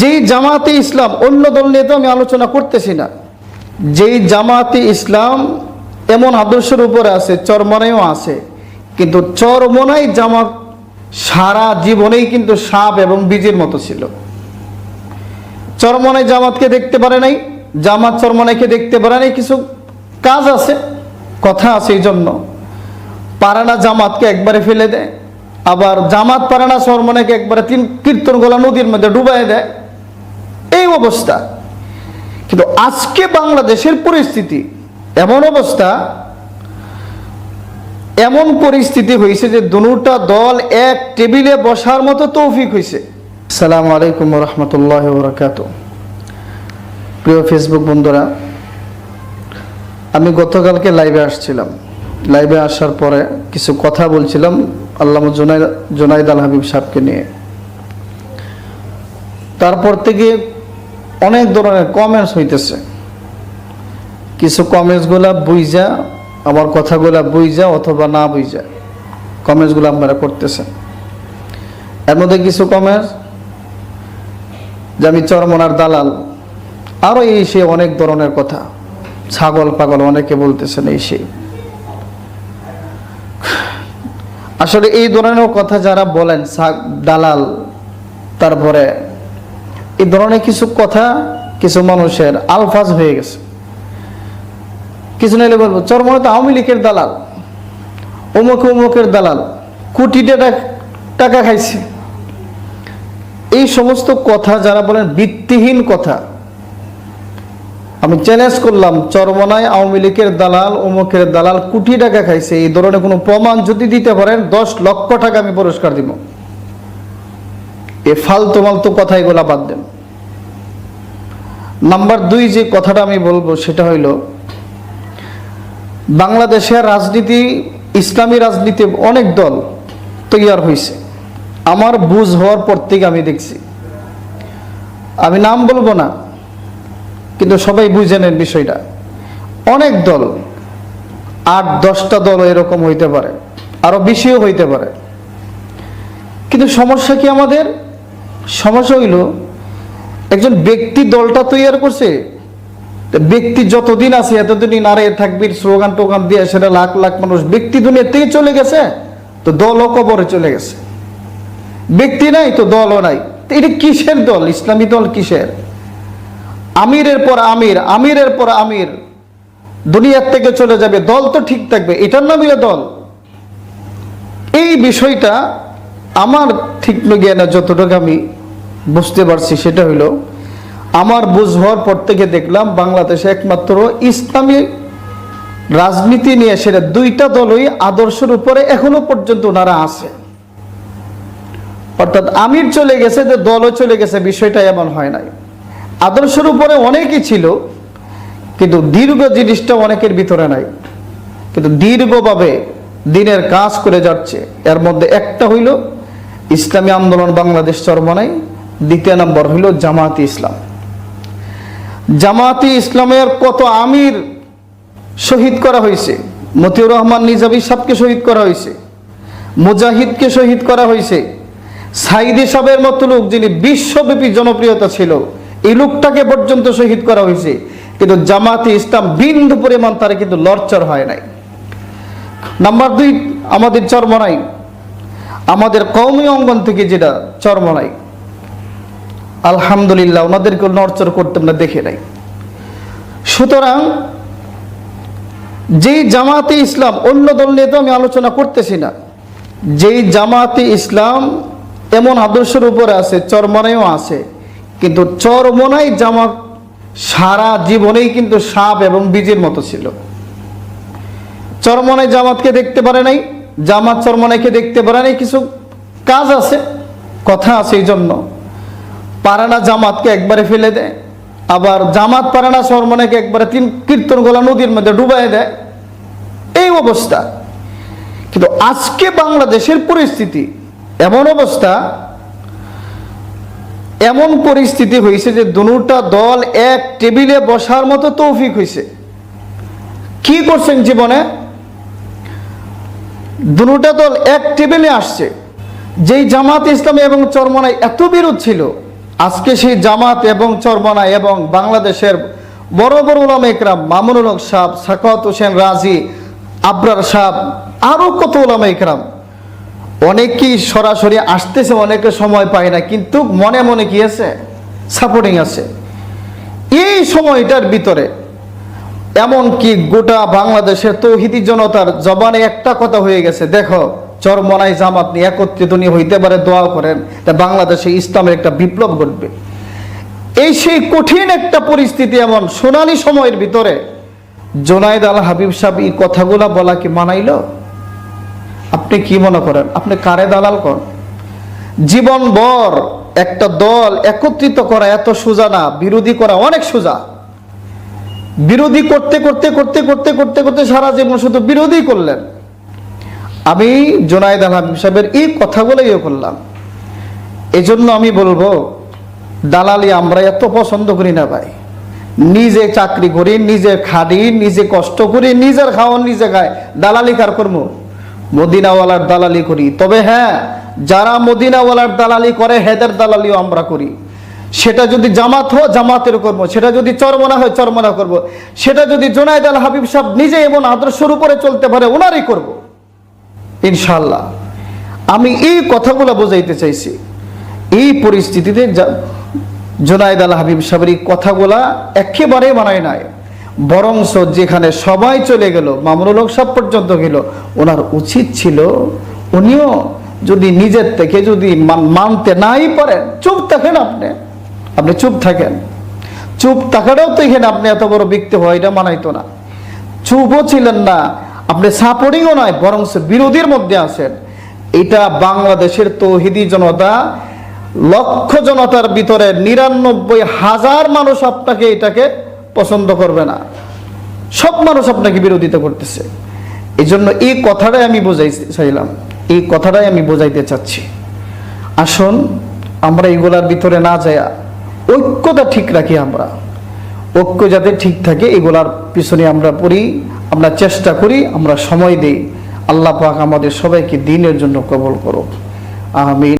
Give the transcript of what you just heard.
যেই জামাতে ইসলাম, অন্য দল নিয়ে তো আমি আলোচনা করতেছি না। যেই জামাতে ইসলাম এমন আদর্শের উপরে আছে, চরমনায়ও আছে, কিন্তু চরমনাই জামাত সারা জীবনেই কিন্তু সাপ এবং বীজের মতো ছিল। চরমনাই জামাতকে দেখতে পারে নাই, জামাত চরমনাইকে দেখতে পারে নাই, কিছু কাজ আছে, কথা আছে এই জন্য। পারানা জামাতকে একবারে ফেলে দেয়। আবার জামাত পারে পারানা চরমনাইকে একবারে তিন কীর্তন গোলা নদীর মধ্যে ডুবাই দেয়। এই অবস্থা। কিন্তু আজকে বাংলাদেশের পরিস্থিতি এমন অবস্থা, এমন পরিস্থিতি হয়েছে যে দুটা দল এক টেবিলে বসার মতো তৌফিক হয়েছে। সালামু আলাইকুম রহমতুল্লাহ বরকাত প্রিয় ফেসবুক বন্ধুরা, আমি গতকালকে লাইভে আসছিলাম। লাইভে আসার পরে কিছু কথা বলছিলাম। আল্লাহ জোনাই জোনাইদ আল হাবিব সাহেবকে নিয়ে। তারপর থেকে অনেক ধরনের কমেন্টস হইতেছে। কিছু কমেন্টসগুলা বুঝা আমার কথাগুলা বুঝা অথবা না বুঝা কমেন্টসগুলো আপনারা করতেছেন। এর মধ্যে কিছু কমেন্টস যে আমি চরমনার দালাল আরও এই সে অনেক ধরনের কথা। ছাগল পাগল অনেকে বলতেছেন এই সেই আসলে এই ধরনের কথা যারা বলেন দালাল, তারপরে এই ধরনের কিছু কথা কিছু মানুষের আলফাজ হয়ে গেছে। কিছু নাইলে বলব চরমনে তো আওয়ামী লীগের দালাল, অমুক অমুকের দালাল, কোটি টাকা টাকা খাইছে। এই সমস্ত কথা যারা বলেন, ভিত্তিহীন কথা আমি চ্যালেঞ্জ করলাম, চরমনায় আওয়ামী লীগের দালাল, অমুকের দালাল কোটি টাকা খাইছে, এই ধরনের কোনো প্রমাণ যদি দিতে পারেন, দশ লক্ষ টাকা আমি পুরস্কার দিব। এ ফালতু মালতু কথা এগুলা বাদ দেন। নাম্বার দুই যে কথাটা আমি বলব, সেটা হইল, বাংলাদেশের রাজনীতি, ইসলামী রাজনীতি অনেক দল তৈয়ার হয়েছে আমার বুঝ হওয়ার পর থেকে আমি দেখছি। আমি নাম বলব না কিন্তু সবাই বুঝে নেন বিষয়টা। অনেক দল, আট, দশটা দল এরকম হইতে পারে, আরও বেশিও হইতে পারে। কিন্তু সমস্যা কি আমাদের? সমস্যা হইল, একজন ব্যক্তি দলটা তৈরি করছে ব্যক্তি যতদিন আছে, এতদিনই নারে থাকবির স্লোগান টোগান দিয়ে সেটা লাখ লাখ মানুষ ব্যক্তি দুনিয়ার থেকে চলে গেছে, তো দলও কবরে চলে গেছে। ব্যক্তি নাই তো দলও নাই। এটা কিসের দল? ইসলামী দল কিসের? আমিরের পর আমির, আমিরের পর আমির। দুনিয়ার থেকে চলে যাবে, দল তো ঠিক থাকবে, এটার নাম নামই দল। এই বিষয়টা আমার ঠিক জ্ঞানে যতটুকু আমি বুঝতে পারছি সেটা হলো, আমার বুঝ হওয়ার পর থেকে দেখলাম বাংলাদেশে একমাত্র ইসলামী রাজনীতি নিয়ে সেটা দুইটা দলই আদর্শের উপরে এখনও পর্যন্ত ওনারা আছে। অর্থাৎ আমির চলে গেছে, যে দলও চলে গেছে, বিষয়টা এমন হয় নাই। আদর্শের উপরে অনেকই ছিল, কিন্তু দীর্ঘ জিনিসটা অনেকের ভিতরে নাই। কিন্তু দীর্ঘভাবে দিনের কাজ করে যাচ্ছে। এর মধ্যে একটা হইল, ইসলামী আন্দোলন বাংলাদেশ চরমনাই, দ্বিতীয় নম্বর হইল জামাতি ইসলাম। জামাতি ইসলামের কত আমির শহীদ করা হয়েছে? মতিউর রহমান নিজামী সাহকে শহীদ করা হয়েছে, মুজাহিদকে শহীদ করা হয়েছে, সাইদি সাহেবের মতো লোক যিনি বিশ্বব্যাপী জনপ্রিয়তা ছিল এই লোকটাকে পর্যন্ত শহীদ করা হয়েছে। কিন্তু জামাতে ইসলাম বিন্দু পরিমাণ তারা কিন্তু লড়চর হয় নাই। নাম্বার দুই, আমাদের চরমনাই আমাদের কৌমি অঙ্গন থেকে যেটা চরমনাই আলহামদুলিল্লাহ, ওনাদেরকে নড়চড় করতে আমরা দেখে নাই। সুতরাং যেই জামাতে ইসলাম, অন্য দল নিয়ে তো আমি আলোচনা করতেছি না। যেই জামাতে ইসলাম এমন আদর্শের উপরে আছে চরমনাইও আছে কিন্তু চরমনাই জামাত সারা জীবনেই কিন্তু সাপ এবং বীজের মতো ছিল। চরমনাই জামাতকে দেখতে পারে নাই, জামাত চরমনাইকে দেখতে পারে নাই, কিছু কাজ আছে, কথা আছে এই জন্য। পারানা জামাতকে একবারে ফেলে দেয়, আবার জামাত পারানা চরমনাইকে একবারে তিন কীর্তন গোলা নদীর মধ্যে ডুবাই দেয়, এই অবস্থা। কিন্তু আজকে বাংলাদেশের পরিস্থিতি এমন অবস্থা এমন পরিস্থিতি হয়েছে যে দুটা দল এক টেবিলে বসার মতো তৌফিক হয়েছে কি করছেন জীবনে? দুটা দল এক টেবিলে আসছে। যেই জামাত ইসলামী এবং চরমনায় এত বিরোধ ছিল, আজকে সেই জামাত এবং চরমনা এবং বাংলাদেশের বড় বড় ওলামা ইকরাম মামুনুল হক সাহ সাকাত হোসেন রাজি, আবরার সাহ আরও কত ওলামা ইকরাম অনেকেই সরাসরি আসতেছে, অনেকে সময় পায় না, কিন্তু মনে মনে কি আছে? সাপোর্টিং আছে। এই সময়টার ভিতরে, এমনকি গোটা বাংলাদেশের তৌহিদি জনতার জবানে একটা কথা হয়ে গেছে। দেখো, চরমনাই জামাত নিয়ে একত্রিত নিয়ে হইতে পারে, দোয়া করেন, তা বাংলাদেশে ইসলামের একটা বিপ্লব ঘটবে। এই সেই কঠিন একটা পরিস্থিতি এমন সোনালি সময়ের ভিতরে, জোনাইদ আল হাবিব সাহেব এই কথাগুলা বলা কি মানাইল? আপনি কি মনে করেন? আপনি কারে দালাল করেন? জীবনভর একটা দল একত্রিত করা এত সোজা না, বিরোধী করা অনেক সোজা। বিরোধী করতে করতে করতে করতে করতে করতে সারা জীবন শুধু বিরোধী করলেন। আমি জোনায়দ আল হাবিব সাহেবের এই কথাগুলো ইয়ে করলাম। এই জন্য আমি বলব, দালালি আমরা এত পছন্দ করি না ভাই। নিজে চাকরি করি, নিজে খাটি, নিজে কষ্ট করি, নিজের খাওয়ান, নিজে খায় দালালি কার কর্ম মদিনাওয়ালার দালালি করি। তবে হ্যাঁ যারা মদিনাওয়ালার দালালি করে, হেদের দালালিও আমরা করি। সেটা যদি জামাত হয় জামাতের কর্ম সেটা যদি চরমনা হয়, চরমনা করব। সেটা যদি জোনায়দ আল হাবিব সাহেব নিজে এমন আদর্শের উপরে চলতে পারে, ওনারই করব। ইনশাল্লাহ আমি এই কথাগুলো বোঝাইতে চাইছি। এই পরিস্থিতিতে জোনায়দ আল হাবিব সাহেবের এই কথাগুলা একেবারে মানায় নাই। বরংস যেখানে সবাই চলে গেল, মামুনুল সাহেব পর্যন্ত গেল, ওনার উচিত ছিল উনিও যদি নিজের থেকে যদি মান- মানতে নাই পারেন, চুপ থাকেন আপনি। আপনি চুপ থাকেন। চুপ থাকাটাও তো এখানে আপনি এত বড় ব্যক্তি হয়, এটা মানাইতো না। চুপও ছিলেন না, আপনি সাপোর্টিংও নয় বরং বিরোধীর মধ্যে আছেন। এটা বাংলাদেশের তৌহিদি জনতা, লক্ষ জনতার ভিতরে নিরানব্বই হাজার মানুষ আপনাকে এটাকে পছন্দ করবে না। সব মানুষ আপনাকে বিরোধিতা করতেছে। এই জন্য এই কথাটাই আমি বোঝাইতে চাইলাম। এই কথাটাই আমি বোঝাইতে চাচ্ছি। আসুন, আমরা এগুলার ভিতরে না যাইয়া ঐক্যতা ঠিক রাখি আমরা। ঐক্য যাতে ঠিক থাকে, এগুলার পিছনে আমরা পড়ি, আমরা চেষ্টা করি, আমরা সময় দিই। আল্লাহ পাক আমাদের সবাইকে দিনের জন্য কবল করুক। আমিন।